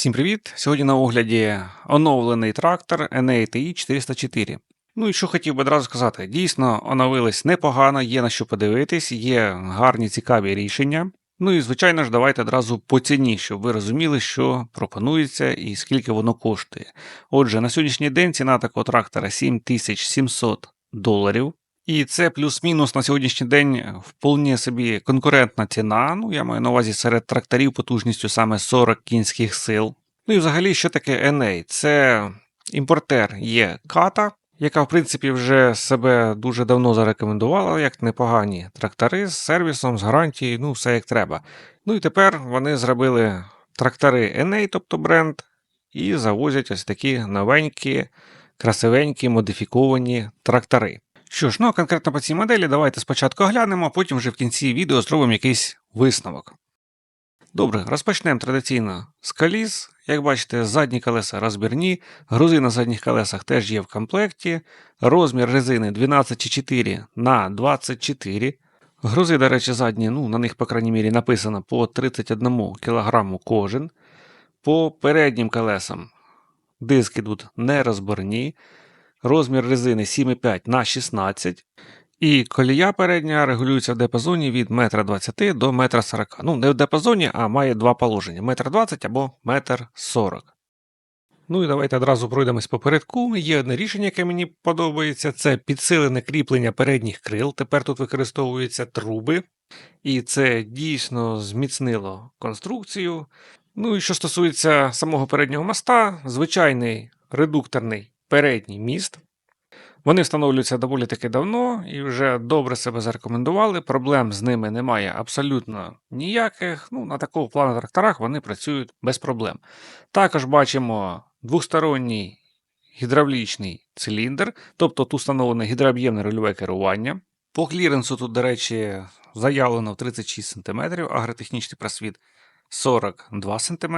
Всім привіт! Сьогодні на огляді оновлений трактор NATI 404. Ну і що хотів би одразу сказати, дійсно оновились непогано, є на що подивитись, є гарні цікаві рішення. Ну і звичайно ж, давайте одразу по ціні, щоб ви розуміли, що пропонується і скільки воно коштує. Отже, на сьогоднішній день ціна такого трактора 7700 доларів. І це плюс-мінус на сьогоднішній день вполне собі конкурентна ціна. Ну, я маю на увазі серед тракторів потужністю саме 40 кінських сил. Ну і взагалі, що таке NA? Це імпортер є ката, яка, в принципі, вже себе дуже давно зарекомендувала, як непогані трактори з сервісом, з гарантією, ну, все як треба. Ну і тепер вони зробили трактори NA, тобто бренд, і завозять ось такі новенькі, красивенькі, модифіковані трактори. Що ж, ну конкретно по цій моделі давайте спочатку оглянемо, а потім вже в кінці відео зробимо якийсь висновок. Добре, розпочнемо традиційно з коліс. Як бачите, задні колеса розбірні, грузи на задніх колесах теж є в комплекті. Розмір резини 12,4 на 24. Грузи, до речі, задні, ну, на них, по крайній мірі, написано по 31 кг кожен. По переднім колесам диски тут не розборні. Розмір резини 7,5 на 16 і колія передня регулюється в диапазоні від 1,20 м до 1,40 м. Ну, не в диапазоні, а має два положення: 1,20 м або 1,40 м. Ну і давайте одразу пройдемось по передку. Є одне рішення, яке мені подобається: це підсилене кріплення передніх крил. Тепер тут використовуються труби, і це дійсно зміцнило конструкцію. Ну і що стосується самого переднього моста, звичайний редукторний передній міст. Вони встановлюються доволі таки давно і вже добре себе зарекомендували. Проблем з ними немає абсолютно ніяких. Ну, На такого плану тракторах вони працюють без проблем. Також бачимо двосторонній гідравлічний циліндр, тобто тут встановлене гідрооб'ємне рульове керування. По кліренсу тут, до речі, заявлено в 36 см, агротехнічний просвіт 42 см.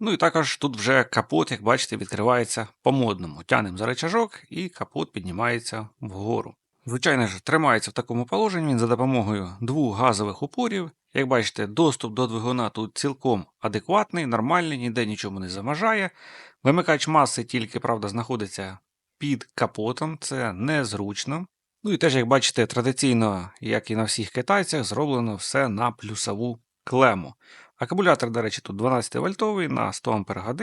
Ну і також тут вже капот, як бачите, відкривається по-модному. Тянемо за речажок і капот піднімається вгору. Звичайно ж, тримається в такому положенні він за допомогою двох газових упорів. Як бачите, доступ до двигуна тут цілком адекватний, нормальний, ніде нічого не замажає. Вимикач маси тільки, правда, знаходиться під капотом, це незручно. Ну і теж, як бачите, традиційно, як і на всіх китайцях, зроблено все на плюсову клему. Акумулятор, до речі, тут 12 вольтовий на 100 Ах.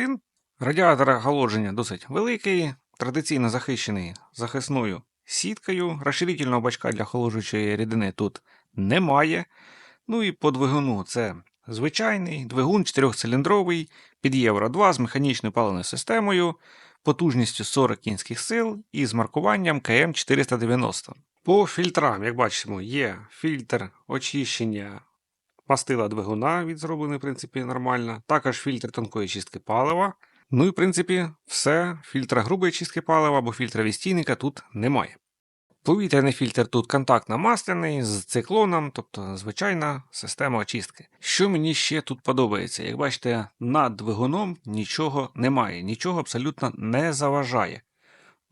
Радіатор охолодження досить великий, традиційно захищений захисною сіткою. Розширительного бачка для охолоджуючої рідини тут немає. Ну і по двигуну це звичайний двигун 4-циліндровий під Євро 2 з механічною паливною системою, потужністю 40 кінських сил і з маркуванням КМ490. По фільтрам, як бачимо, є фільтр очищення мастила двигуна від зроблений, в принципі, нормально. Також фільтр тонкої чистки палива. Ну і, в принципі, все. Фільтра грубої чистки палива або фільтра відстійника тут немає. Повітряний фільтр тут контактно-масляний з циклоном, тобто звичайна система очистки. Що мені ще тут подобається? Як бачите, над двигуном нічого немає, нічого абсолютно не заважає.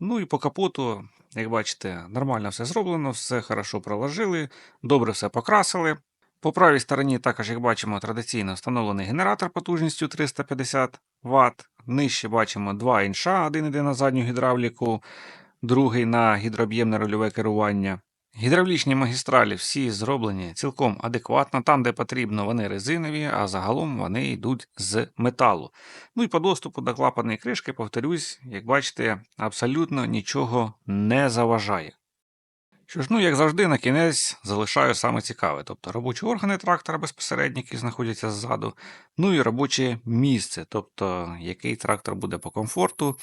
Ну і по капоту, як бачите, нормально все зроблено, все хорошо проложили, добре все покрасили. По правій стороні, також, як бачимо, традиційно встановлений генератор потужністю 350 Вт. Нижче бачимо два інша, один йде на задню гідравліку, другий на гідрооб'ємне рольове керування. Гідравлічні магістралі всі зроблені цілком адекватно. Там, де потрібно, вони резинові, а загалом вони йдуть з металу. Ну і по доступу до клапаної кришки, повторюсь, як бачите, абсолютно нічого не заважає. Що ж, ну, як завжди, на кінець залишаю саме цікаве, тобто робочі органи трактора безпосередньо, які знаходяться ззаду, ну і робоче місце, тобто який трактор буде по комфорту,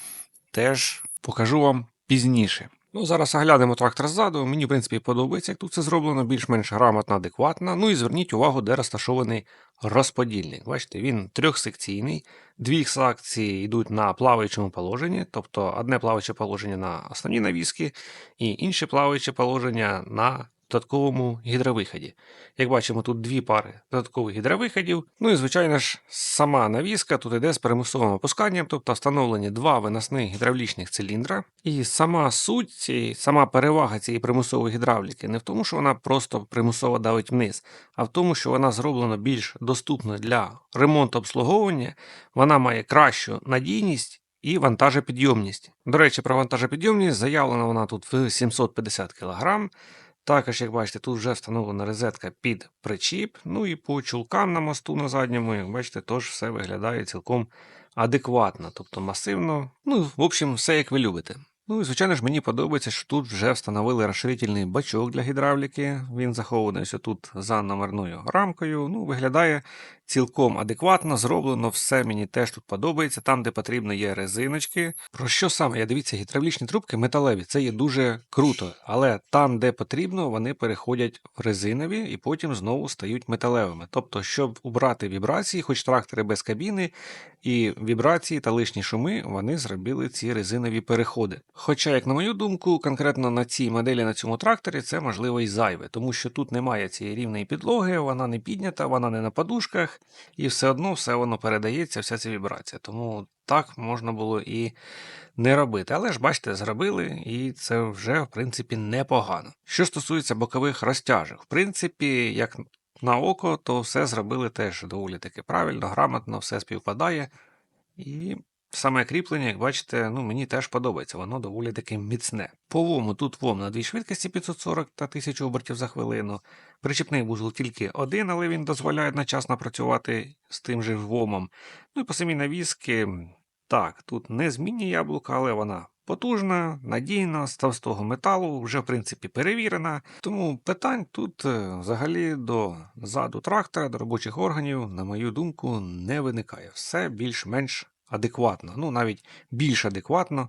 теж покажу вам пізніше. Ну, Зараз оглянемо трактор ззаду. Мені, в принципі, подобається, як тут це зроблено, більш-менш грамотно, адекватно. Ну і зверніть увагу, де розташований розподільник. Бачите, він трьохсекційний. Дві секції йдуть на плаваючому положенні, тобто одне плаваюче положення на основні навіски, і інше плаваюче положення на додатковому гідровиході. Як бачимо, тут дві пари додаткових гідровиходів. Ну і звичайно ж, сама навіска тут йде з примусовим опусканням, тобто встановлені два виносних гідравлічних циліндра. І сама суть, цієї- сама перевага цієї примусової гідравліки не в тому, що вона просто примусово давить вниз, а в тому, що вона зроблена більш доступною для ремонту обслуговування, вона має кращу надійність і вантажопідйомність. До речі, про вантажопідйомність заявлена вона тут в 750 кг. Також, як бачите, тут вже встановлена розетка під причіп. Ну і по чулкам на мосту на задньому, як бачите, теж все виглядає цілком адекватно, тобто масивно. Ну, в общем, все як ви любите. Ну і звичайно ж мені подобається, що тут вже встановили розширительний бачок для гідравліки. Він захований тут за номерною рамкою. Ну, виглядає цілком адекватно, зроблено, все мені теж тут подобається. Там, де потрібно, є резиночки. Про що саме? Я дивіться, гідравлічні трубки металеві, це є дуже круто. Але там, де потрібно, вони переходять в резинові і потім знову стають металевими. Тобто, щоб убрати вібрації, хоч трактори без кабіни, і вібрації та лишні шуми, вони зробили ці резинові переходи. Хоча, як на мою думку, конкретно на цій моделі на цьому тракторі це можливо і зайве, тому що тут немає цієї рівної підлоги, вона не піднята, вона не на подушках, і все одно все воно передається, вся ця вібрація. Тому так можна було і не робити. Але ж бачите, зробили, і це вже в принципі непогано. Що стосується бокових розтяжок, в принципі, як на око, то все зробили теж доволі таки правильно, грамотно, все співпадає. І саме кріплення, як бачите, ну мені теж подобається, воно доволі таки міцне. По вому тут вом на дві швидкості 540 та 1000 обертів за хвилину. Причепний вузол тільки один, але він дозволяє одночасно працювати з тим же вомом. Ну і по самій навіски, так, тут не змінні яблука, але вона потужна, надійна, з товстого металу, вже в принципі перевірена. Тому питань тут е, взагалі до заду трактора, до робочих органів, на мою думку, не виникає. Все більш-менш адекватно, ну навіть більш адекватно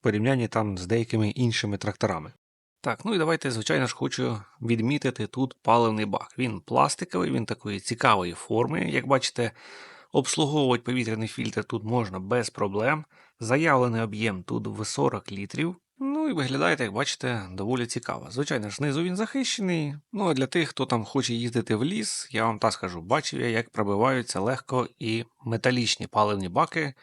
в порівнянні там з деякими іншими тракторами. Так, ну і давайте, звичайно ж, хочу відмітити тут паливний бак. Він пластиковий, він такої цікавої форми. Як бачите, обслуговувати повітряний фільтр тут можна без проблем. Заявлений об'єм тут в 40 літрів. Ну і виглядає, як бачите, доволі цікаво. Звичайно знизу він захищений. Ну а для тих, хто там хоче їздити в ліс, я вам так скажу, бачив я, як пробиваються легко і металічні паливні баки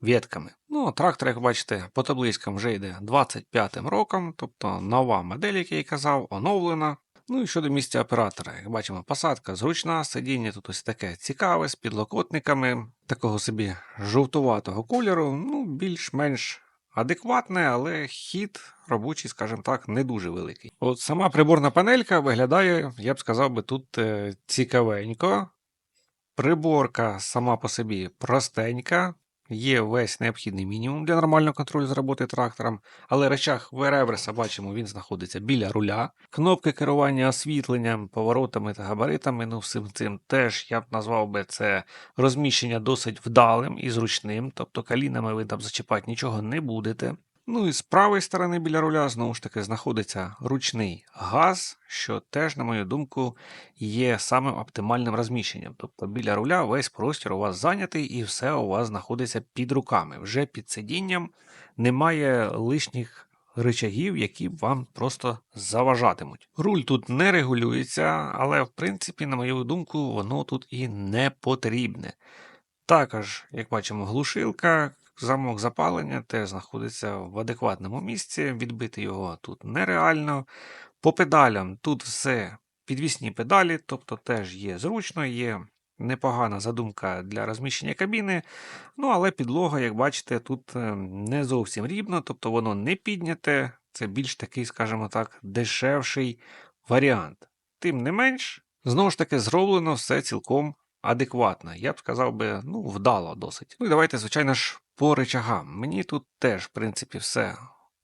ветками. Ну, а трактор, як бачите, по табличкам вже йде 25-м роком, тобто нова модель, як я і казав, оновлена. Ну і щодо місця оператора, як бачимо, посадка зручна, сидіння тут ось таке цікаве, з підлокотниками, такого собі жовтуватого кольору, ну, більш-менш адекватне, але хід робочий, скажімо так, не дуже великий. От сама приборна панелька виглядає, я б сказав би, тут е, цікавенько. Приборка сама по собі простенька, є весь необхідний мінімум для нормального контролю з роботи трактором, але речах реверса бачимо, він знаходиться біля руля. Кнопки керування освітленням, поворотами та габаритами, ну всім цим теж я б назвав би це розміщення досить вдалим і зручним, тобто калінами ви там зачіпати нічого не будете. Ну і з правої сторони біля руля знову ж таки знаходиться ручний газ, що теж, на мою думку, є самим оптимальним розміщенням. Тобто біля руля весь простір у вас зайнятий і все у вас знаходиться під руками. Вже під сидінням немає лишніх рычагів, які вам просто заважатимуть. Руль тут не регулюється, але в принципі, на мою думку, воно тут і не потрібне. Також, як бачимо, глушилка, замок запалення теж знаходиться в адекватному місці. Відбити його тут нереально. По педалям тут все підвісні педалі, тобто теж є зручно, є непогана задумка для розміщення кабіни. Ну, але підлога, як бачите, тут е, не зовсім рівно, тобто воно не підняте. Це більш такий, скажімо так, дешевший варіант. Тим не менш, знову ж таки, зроблено все цілком адекватно. Я б сказав би, ну, вдало досить. Ну і давайте, звичайно ж, по речагам. Мені тут теж, в принципі, все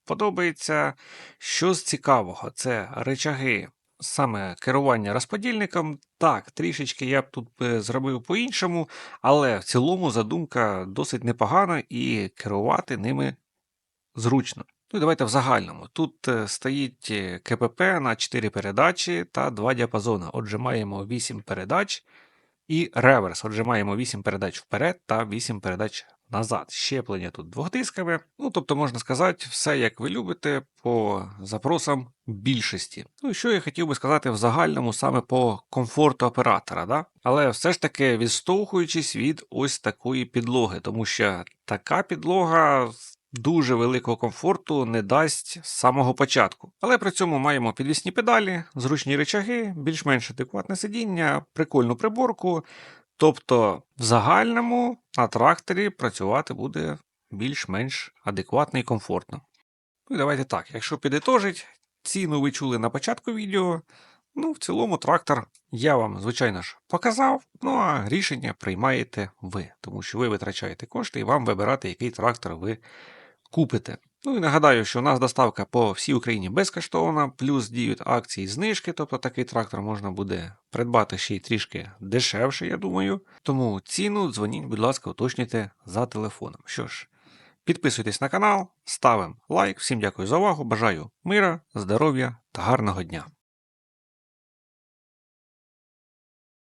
подобається. Що з цікавого, це речаги. Саме керування розподільником, так, трішечки я б тут зробив по-іншому, але в цілому задумка досить непогана і керувати ними зручно. Ну і давайте в загальному. Тут е, стоїть е, КПП на 4 передачі та 2 діапазони. Отже, маємо 8 передач і реверс. Отже, маємо 8 передач вперед та 8 передач назад. Щеплення тут двохдисками. Ну, тобто, можна сказати, все як ви любите, по запросам більшості. Ну що я хотів би сказати в загальному саме по комфорту оператора, да? але все ж таки відштовхуючись від ось такої підлоги, тому що така підлога. Дуже великого комфорту не дасть з самого початку. Але при цьому маємо підвісні педалі, зручні речаги, більш-менш адекватне сидіння, прикольну приборку. Тобто, в загальному на тракторі працювати буде більш-менш адекватно і комфортно. Ну і давайте так, якщо підітожить, ціну ви чули на початку відео. Ну, в цілому трактор я вам, звичайно ж, показав, ну а рішення приймаєте ви, тому що ви витрачаєте кошти і вам вибирати, який трактор ви купите. Ну і нагадаю, що у нас доставка по всій Україні безкоштовна, плюс діють акції знижки, тобто такий трактор можна буде придбати ще й трішки дешевше, я думаю. Тому ціну дзвоніть, будь ласка, уточнюйте за телефоном. Що ж, підписуйтесь на канал, ставимо лайк. Всім дякую за увагу. Бажаю мира, здоров'я та гарного дня.